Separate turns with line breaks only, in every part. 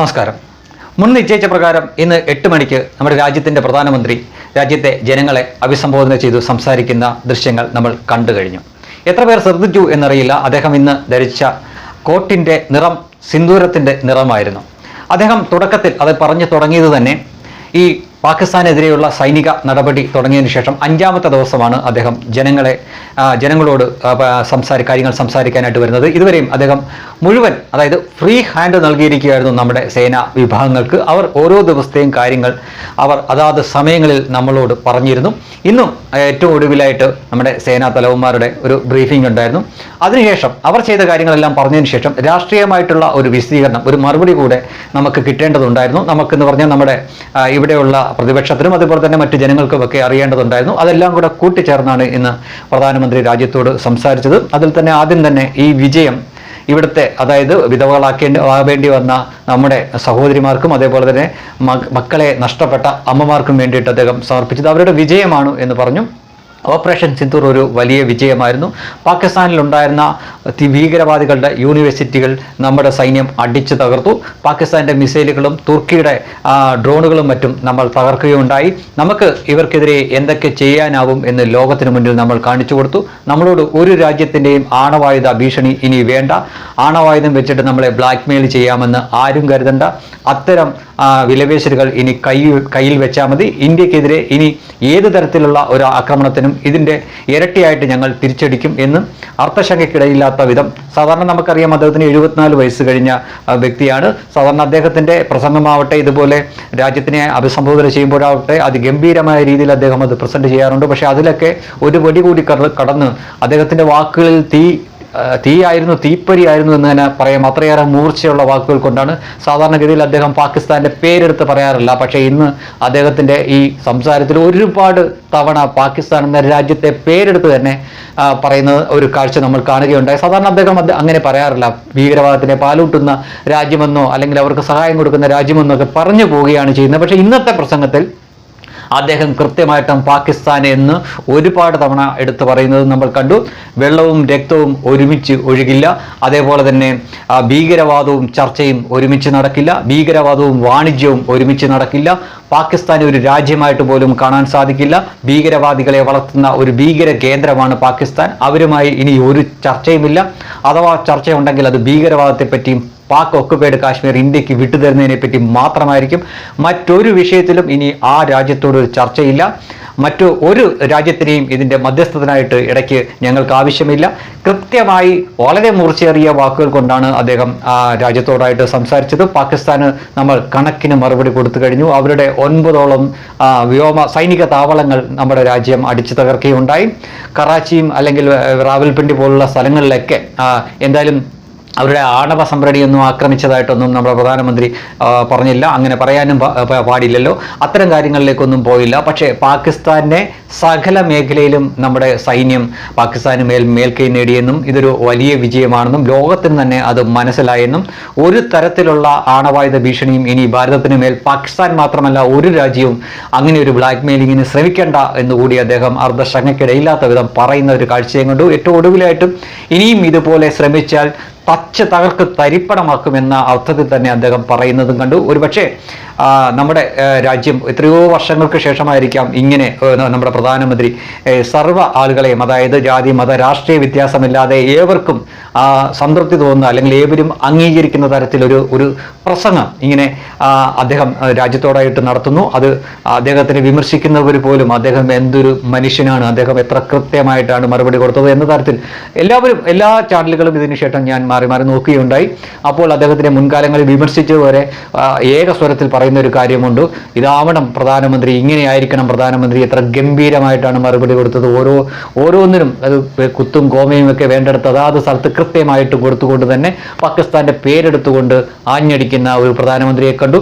നമസ്കാരം. മുൻ നിശ്ചയിച്ച പ്രകാരം ഇന്ന് എട്ട് മണിക്ക് നമ്മുടെ രാജ്യത്തിന്റെ പ്രധാനമന്ത്രി രാജ്യത്തെ ജനങ്ങളെ അഭിസംബോധന ചെയ്തു സംസാരിക്കുന്ന ദൃശ്യങ്ങൾ നമ്മൾ കണ്ടു കഴിഞ്ഞു. എത്ര പേർ ശ്രദ്ധിച്ചു എന്നറിയില്ല. അദ്ദേഹം ഇന്ന് ധരിച്ച കോട്ടിന്റെ നിറം സിന്ദൂരത്തിന്റെ നിറമായിരുന്നു. അദ്ദേഹം തുടക്കത്തിൽ അത് പറഞ്ഞു തുടങ്ങിയത് തന്നെ ഈ പാകിസ്ഥാനെതിരെയുള്ള സൈനിക നടപടി തുടങ്ങിയതിനു ശേഷം അഞ്ചാമത്തെ ദിവസമാണ് അദ്ദേഹം ജനങ്ങളെ ജനങ്ങളോട് സംസാര കാര്യങ്ങൾ സംസാരിക്കാനായിട്ട് വരുന്നത്. ഇതുവരെയും അദ്ദേഹം മുഴുവൻ അതായത് ഫ്രീ ഹാൻഡ് നൽകിയിരിക്കുകയായിരുന്നു നമ്മുടെ സേനാ വിഭാഗങ്ങൾക്ക്. അവർ ഓരോ ദിവസത്തെയും കാര്യങ്ങൾ അവർ അതാത് സമയങ്ങളിൽ നമ്മളോട് പറഞ്ഞിരുന്നു. ഇന്നും ഏറ്റവും ഒടുവിലായിട്ട് നമ്മുടെ സേനാ തലവന്മാരുടെ ഒരു ബ്രീഫിംഗ് ഉണ്ടായിരുന്നു. അതിനുശേഷം അവർ ചെയ്ത കാര്യങ്ങളെല്ലാം പറഞ്ഞതിന് ശേഷം രാഷ്ട്രീയമായിട്ടുള്ള ഒരു വിശദീകരണം ഒരു മറുപടി കൂടെ നമുക്ക് കിട്ടേണ്ടതുണ്ടായിരുന്നു. നമുക്കെന്ന് പറഞ്ഞാൽ നമ്മുടെ ഇവിടെയുള്ള പ്രതിപക്ഷത്തിനും അതുപോലെ തന്നെ മറ്റ് ജനങ്ങൾക്കും ഒക്കെ അറിയേണ്ടതുണ്ടായിരുന്നു. അതെല്ലാം കൂടെ കൂട്ടിച്ചേർന്നാണ് ഇന്ന് പ്രധാനമന്ത്രി രാജ്യത്തോട് സംസാരിച്ചത്. അതിൽ തന്നെ ആദ്യം തന്നെ ഈ വിജയം ഇവിടുത്തെ അതായത് വിധവകളാക്കേണ്ടി ആവേണ്ടി വന്ന നമ്മുടെ സഹോദരിമാർക്കും അതേപോലെ തന്നെ മക്കളെ നഷ്ടപ്പെട്ട അമ്മമാർക്കും വേണ്ടിയിട്ട് അദ്ദേഹം സമർപ്പിച്ചത്. അവരുടെ വിജയമാണ് എന്ന് പറഞ്ഞു. ഓപ്പറേഷൻ സിന്ദൂർ ഒരു വലിയ വിജയമായിരുന്നു. പാകിസ്ഥാനിലുണ്ടായിരുന്ന ഭീകരവാദികളുടെ യൂണിവേഴ്സിറ്റികൾ നമ്മുടെ സൈന്യം അടിച്ചു തകർത്തു. പാകിസ്ഥാന്റെ മിസൈലുകളും തുർക്കിയുടെ ഡ്രോണുകളും മറ്റും നമ്മൾ തകർക്കുകയുണ്ടായി. നമുക്ക് ഇവർക്കെതിരെ എന്തൊക്കെ ചെയ്യാനാവും എന്ന് ലോകത്തിന് മുന്നിൽ നമ്മൾ കാണിച്ചു കൊടുത്തു. നമ്മളോട് ഒരു രാജ്യത്തിന്റെയും ആണവായുധ ഭീഷണി ഇനി വേണ്ട. ആണവായുധം വെച്ചിട്ട് നമ്മളെ ബ്ലാക്ക്മെയിൽ ചെയ്യാമെന്ന് ആരും കരുതണ്ട. അത്തരം വിലവേശലുകൾ ഇനി കൈ കയ്യിൽ വെച്ചാൽ മതി. ഇന്ത്യക്കെതിരെ ഇനി ഏത് തരത്തിലുള്ള ഒരു ആക്രമണത്തിനും ഇതിന്റെ ഇരട്ടിയായിട്ട് ഞങ്ങൾ തിരിച്ചടിക്കും എന്നും അർത്ഥശങ്കയ്ക്കിടയില്ലാത്ത വിധം സാധാരണ നമുക്കറിയാം അദ്ദേഹത്തിന് എഴുപത്തിനാല് വയസ്സ് കഴിഞ്ഞ വ്യക്തിയാണ്. സാധാരണ അദ്ദേഹത്തിന്റെ പ്രസംഗമാവട്ടെ ഇതുപോലെ രാജ്യത്തിനെ അഭിസംബോധന ചെയ്യുമ്പോഴാവട്ടെ അതിഗംഭീരമായ രീതിയിൽ അദ്ദേഹം അത് പ്രസന്റ് ചെയ്യാറുണ്ട്. പക്ഷേ അതിലൊക്കെ ഒരു വടി കൂടി കട- കടന്ന് അദ്ദേഹത്തിന്റെ വാക്കുകളിൽ തീ തീയായിരുന്നു തീപ്പരിയായിരുന്നു എന്ന് തന്നെ പറയാം. അത്രയേറെ മൂർച്ചയുള്ള വാക്കുകൾ കൊണ്ടാണ് സാധാരണഗതിയിൽ അദ്ദേഹം പാകിസ്ഥാന്റെ പേരെടുത്ത് പറയാറില്ല. പക്ഷേ ഇന്ന് അദ്ദേഹത്തിന്റെ ഈ സംസാരത്തിൽ ഒരുപാട് തവണ പാകിസ്ഥാൻ എന്ന രാജ്യത്തെ പേരെടുത്ത് തന്നെ പറയുന്ന ഒരു കാഴ്ച നമ്മൾ കാണുകയുണ്ടായി. സാധാരണ അദ്ദേഹം അങ്ങനെ പറയാറില്ല. ഭീകരവാദത്തിനെ പാലൂട്ടുന്ന രാജ്യമെന്നോ അല്ലെങ്കിൽ അവർക്ക് സഹായം കൊടുക്കുന്ന രാജ്യമെന്നോ ഒക്കെ പറഞ്ഞു പോവുകയാണ് ചെയ്യുന്നത്. പക്ഷേ ഇന്നത്തെ പ്രസംഗത്തിൽ അദ്ദേഹം കൃത്യമായിട്ടും പാകിസ്ഥാൻ എന്ന് ഒരുപാട് തവണ എടുത്തു പറയുന്നത് നമ്മൾ കണ്ടു. വെള്ളവും രക്തവും ഒരുമിച്ച് ഒഴുകില്ല. അതേപോലെ തന്നെ ഭീകരവാദവും ചർച്ചയും ഒരുമിച്ച് നടക്കില്ല. ഭീകരവാദവും വാണിജ്യവും ഒരുമിച്ച് നടക്കില്ല. പാകിസ്ഥാനെ ഒരു രാജ്യമായിട്ട് പോലും കാണാൻ സാധിക്കില്ല. ഭീകരവാദികളെ വളർത്തുന്ന ഒരു ഭീകര കേന്ദ്രമാണ് പാകിസ്ഥാൻ. അവരുമായി ഇനി ഒരു ചർച്ചയുമില്ല. അഥവാ ചർച്ചയുണ്ടെങ്കിൽ അത് ഭീകരവാദത്തെ പറ്റിയും പാക് ഒക്കുപൈഡ് കാശ്മീർ ഇന്ത്യയ്ക്ക് വിട്ടുതരുന്നതിനെ പറ്റി മാത്രമായിരിക്കും. മറ്റൊരു വിഷയത്തിലും ഇനി ആ രാജ്യത്തോട് ചർച്ചയില്ല. മറ്റു ഒരു രാജ്യത്തിനെയും ഇതിന്റെ മധ്യസ്ഥത്തിനായിട്ട് ഇടയ്ക്ക് ഞങ്ങൾക്ക് ആവശ്യമില്ല. കൃത്യമായി വളരെ മൂർച്ചയേറിയ വാക്കുകൾ കൊണ്ടാണ് അദ്ദേഹം ആ രാജ്യത്തോടായിട്ട് സംസാരിച്ചത്. പാകിസ്ഥാന് നമ്മൾ കണക്കിന് മറുപടി കൊടുത്തു കഴിഞ്ഞു. അവരുടെ ഒൻപതോളം വ്യോമ സൈനിക താവളങ്ങൾ നമ്മുടെ രാജ്യം അടിച്ചു തകർക്കുകയുണ്ടായി. കറാച്ചിയും അല്ലെങ്കിൽ റാവൽപിണ്ടി പോലുള്ള സ്ഥലങ്ങളിലൊക്കെ എന്തായാലും അവരുടെ ആണവ സംഭരണിയൊന്നും ആക്രമിച്ചതായിട്ടൊന്നും നമ്മുടെ പ്രധാനമന്ത്രി പറഞ്ഞില്ല. അങ്ങനെ പറയാനും പാടില്ലല്ലോ. അത്തരം കാര്യങ്ങളിലേക്കൊന്നും പോയില്ല. പക്ഷേ പാകിസ്ഥാനെ സകല മേഖലയിലും നമ്മുടെ സൈന്യം പാകിസ്ഥാന് മേൽ മേൽക്കൈ നേടിയെന്നും ഇതൊരു വലിയ വിജയമാണെന്നും ലോകത്തിന് തന്നെ അത് മനസ്സിലായെന്നും ഒരു തരത്തിലുള്ള ആണവായുധ ഭീഷണിയും ഇനി ഭാരതത്തിന് മേൽ പാകിസ്ഥാൻ മാത്രമല്ല ഒരു രാജ്യവും അങ്ങനെ ഒരു ബ്ലാക്ക് മെയിലിങ്ങിന് ശ്രമിക്കേണ്ട എന്നുകൂടി അദ്ദേഹം അർദ്ധശങ്കയ്ക്കിടയില്ലാത്ത വിധം പറയുന്ന ഒരു കാഴ്ചയും കണ്ടു. ഏറ്റവും ഒടുവിലായിട്ടും ഇനിയും ഇതുപോലെ ശ്രമിച്ചാൽ തച്ച് തകർക്ക് തരിപ്പണമാക്കുമെന്ന അർത്ഥത്തിൽ തന്നെ അദ്ദേഹം പറയുന്നതും കണ്ടു. ഒരുപക്ഷെ നമ്മുടെ രാജ്യം എത്രയോ വർഷങ്ങൾക്ക് ശേഷമായിരിക്കാം ഇങ്ങനെ നമ്മുടെ പ്രധാനമന്ത്രി സർവ ആളുകളെയും അതായത് ജാതി മത രാഷ്ട്രീയ വ്യത്യാസമില്ലാതെ ഏവർക്കും സംതൃപ്തി തോന്നുന്ന അല്ലെങ്കിൽ ഏവരും അംഗീകരിക്കുന്ന തരത്തിലൊരു ഒരു പ്രസംഗം ഇങ്ങനെ അദ്ദേഹം രാജ്യത്തോടായിട്ട് നടത്തുന്നു. അത് അദ്ദേഹത്തിനെ വിമർശിക്കുന്നവർ പോലും അദ്ദേഹം എന്തൊരു മനുഷ്യനാണ് അദ്ദേഹം എത്ര കൃത്യമായിട്ടാണ് മറുപടി കൊടുത്തത് എന്ന തരത്തിൽ എല്ലാവരും എല്ലാ ചാനലുകളും ഇതിനു ശേഷം ഞാൻ മാറി മാറി നോക്കുകയുണ്ടായി. അപ്പോൾ അദ്ദേഹത്തിനെ മുൻകാലങ്ങളിൽ ഏക സ്വരത്തിൽ പറയുന്ന ഒരു കാര്യമുണ്ട്. ഇതാവണം പ്രധാനമന്ത്രി ഇങ്ങനെയായിരിക്കണം പ്രധാനമന്ത്രി എത്ര ഗംഭീരമായിട്ടാണ് മറുപടി കൊടുത്തത്. ഓരോ ഓരോന്നിനും അത് കുത്തും കോമയും ഒക്കെ വേണ്ടെടുത്ത് അതാത് സ്ഥലത്ത് കൃത്യമായിട്ട് കൊടുത്തുകൊണ്ട് തന്നെ പാകിസ്ഥാന്റെ പേരെടുത്തുകൊണ്ട് ആഞ്ഞടിക്കുന്ന ഒരു പ്രധാനമന്ത്രിയെ കണ്ടു.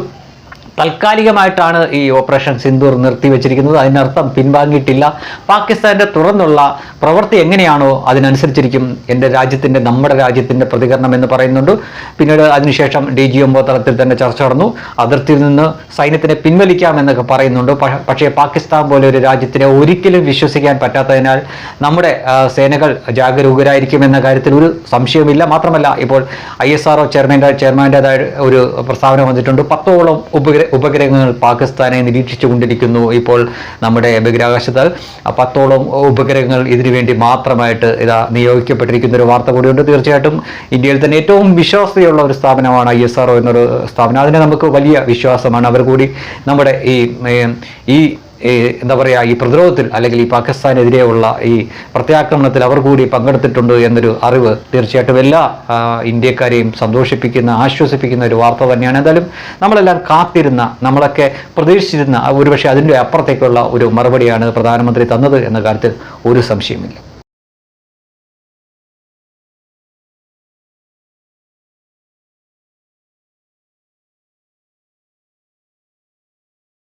താൽക്കാലികമായിട്ടാണ് ഈ ഓപ്പറേഷൻ സിന്ദൂർ നിർത്തിവെച്ചിരിക്കുന്നത്. അതിനർത്ഥം പിൻവാങ്ങിയിട്ടില്ല. പാകിസ്ഥാന്റെ തുറന്നുള്ള പ്രവൃത്തി എങ്ങനെയാണോ അതിനനുസരിച്ചിരിക്കും. എന്റെ രാജ്യത്തിന്റെ നമ്മുടെ രാജ്യത്തിന്റെ പ്രതികരണം എന്ന് പറയുന്നുണ്ട്. പിന്നീട് അതിനുശേഷം ഡി ജി എംഒ തലത്തിൽ തന്നെ ചർച്ച നടന്നു. അതിർത്തിയിൽ നിന്ന് സൈന്യത്തിനെ പിൻവലിക്കാമെന്നൊക്കെ പറയുന്നുണ്ട്. പക്ഷേ പാകിസ്ഥാൻ പോലെ ഒരു രാജ്യത്തിനെ ഒരിക്കലും വിശ്വസിക്കാൻ പറ്റാത്തതിനാൽ നമ്മുടെ സേനകൾ ജാഗരൂകരായിരിക്കും എന്ന കാര്യത്തിൽ ഒരു സംശയമില്ല മാത്രമല്ല ഇപ്പോൾ ഐ എസ് ആർ ഒ ചെയർമാന്റെ ഒരു പ്രസ്താവന വന്നിട്ടുണ്ട്. പത്തോളം ഉപഗ്ര ഉപഗ്രഹങ്ങൾ പാകിസ്ഥാനെ നിരീക്ഷിച്ചുകൊണ്ടിരിക്കുന്നു ഇപ്പോൾ നമ്മുടെ ബഹിരാകാശത്ത് ആ പത്തോളം ഉപഗ്രഹങ്ങൾ ഇതിനുവേണ്ടി മാത്രമായിട്ട് ഇതാ നിയോഗിക്കപ്പെട്ടിരിക്കുന്ന ഒരു വാർത്ത കൂടിയുണ്ട്. തീർച്ചയായിട്ടും ഇന്ത്യയിൽ തന്നെ ഏറ്റവും വിശ്വാസ്യതയുള്ള ഒരു സ്ഥാപനമാണ് ഐ എസ് ആർ ഒ എന്നൊരു സ്ഥാപനം. അതിന് നമുക്ക് വലിയ വിശ്വാസമാണ്. അവർ കൂടി നമ്മുടെ ഈ ഈ എന്താ പറയുക ഈ പ്രതിരോധത്തിൽ അല്ലെങ്കിൽ ഈ പാകിസ്ഥാനെതിരെയുള്ള ഈ പ്രത്യാക്രമണത്തിൽ അവർ കൂടി പങ്കെടുത്തിട്ടുണ്ട് എന്നൊരു അറിവ് തീർച്ചയായിട്ടും എല്ലാ ഇന്ത്യക്കാരെയും സന്തോഷിപ്പിക്കുന്ന ആശ്വസിപ്പിക്കുന്ന ഒരു വാർത്ത തന്നെയാണ്. എന്തായാലും നമ്മളെല്ലാം കാത്തിരുന്ന നമ്മളൊക്കെ പ്രതീക്ഷിച്ചിരുന്ന ഒരുപക്ഷെ അതിന്റെ അപ്പുറത്തേക്കുള്ള ഒരു മറുപടിയാണ് പ്രധാനമന്ത്രി തന്നത് എന്ന കാര്യത്തിൽ ഒരു സംശയമില്ല